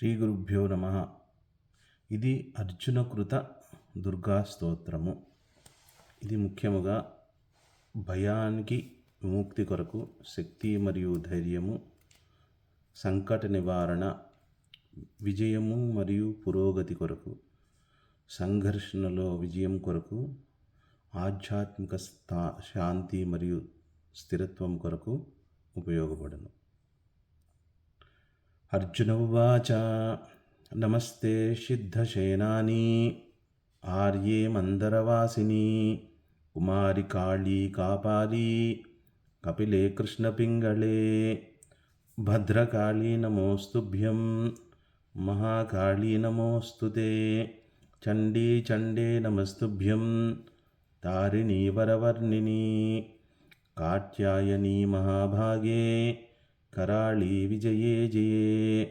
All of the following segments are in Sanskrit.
శ్రీ గురుభ్యో నమ. ఇది అర్జునకృత దుర్గా స్తోత్రము. ఇది ముఖ్యముగా భయానికి విముక్తి కొరకు శక్తి మరియు ధైర్యము సంకట నివారణ విజయము మరియు పురోగతి కొరకు సంఘర్షణలో విజయం కొరకు ఆధ్యాత్మిక స్థా శాంతి మరియు స్థిరత్వం కొరకు ఉపయోగపడను. अर्जुनोवाच नमस्ते सिद्धसेनानी आर्ये मन्दरवासिनी कुमारि काळी कापाली कपिले कृष्णपिङ्गळे भद्रकाली नमोऽस्तुभ्यं महाकाली नमोऽस्तु ते चण्डी चण्डे नमस्तुभ्यं तारिणी वरवर्णिनी कात्यायनी महाभागे कराळी विजये जये।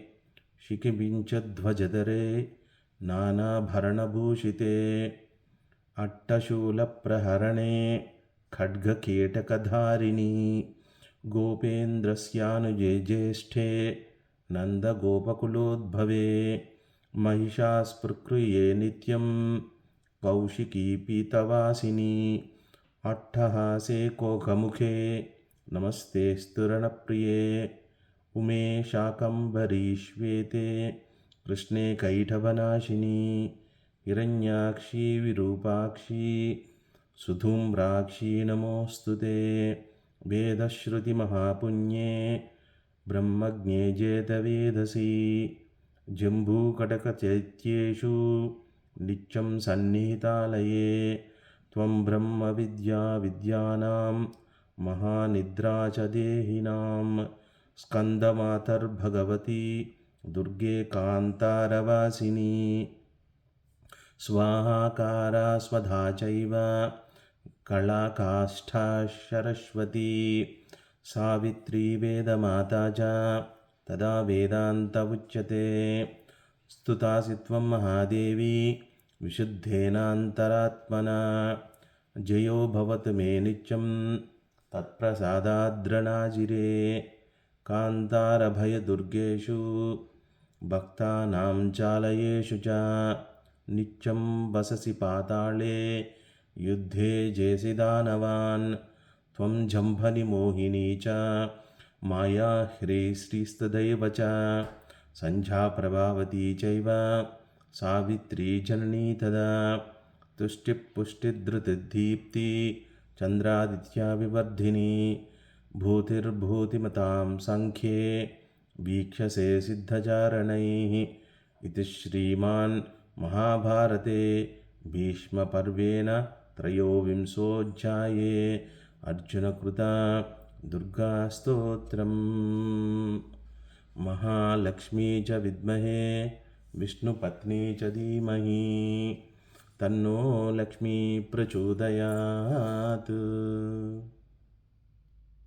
शिखिबिञ्चध्वजधरे नानाभरणभूषिते। अट्टशूलप्रहरणे खड्गकीटकधारिणी। गोपेन्द्रस्यानुजे ज्येष्ठे नन्दगोपकुलोद्भवे। महिषास्पृक्रिये नित्यं कौशिकी पीतवासिनी अट्टहासे कोकमुखे नमस्ते स्तुरणप्रिये उमे शाकम्भरीश्वेते कृष्णे कैटभनाशिनी हिरण्याक्षी विरूपाक्षी। सुधूम्राक्षी नमोऽस्तु ते। वेदश्रुतिमहापुण्ये। ब्रह्मज्ञे जेतवेदसी। जम्बूकटकचैत्येषु। नित्यं सन्निहितालये। त्वं ब्रह्मविद्या विद्यानां महानिद्रा च देहिनां स्कन्दमातर्भगवती दुर्गे कान्तारवासिनी स्वाहाकारा स्वधा चैव कलाकाष्ठा सरस्वती सावित्री वेदमाता च तदा वेदान्त उच्यते स्तुतासि त्वं महादेवी विशुद्धेनान्तरात्मना जयो भवतु मे नित्यं तत्प्रसादाद्रणाजिरे कान्तारभयदुर्गेषु भक्तानां चालयेषु च नित्यं वससि पाताळे युद्धे जेसि दानवान्। त्वं जम्भनिमोहिनी च माया ह्रीश्रीस्तदैव च। सञ्ध्याप्रभावती चैव सावित्री जननी तदा। तुष्टिपुष्टिधृतिदीप्ति चन्द्रादित्याविवर्धिनी भूतिर्भूतिमतां सङ्ख्ये वीक्षसे सिद्धचारणैः इति श्रीमान् महाभारते भीष्मपर्वेण त्रयोविंशोऽध्याये अर्जुनकृता दुर्गास्तोत्रम्। महालक्ष्मी च विद्महे विष्णुपत्नी च धीमहि तन्नो लक्ष्मी प्रचोदयात्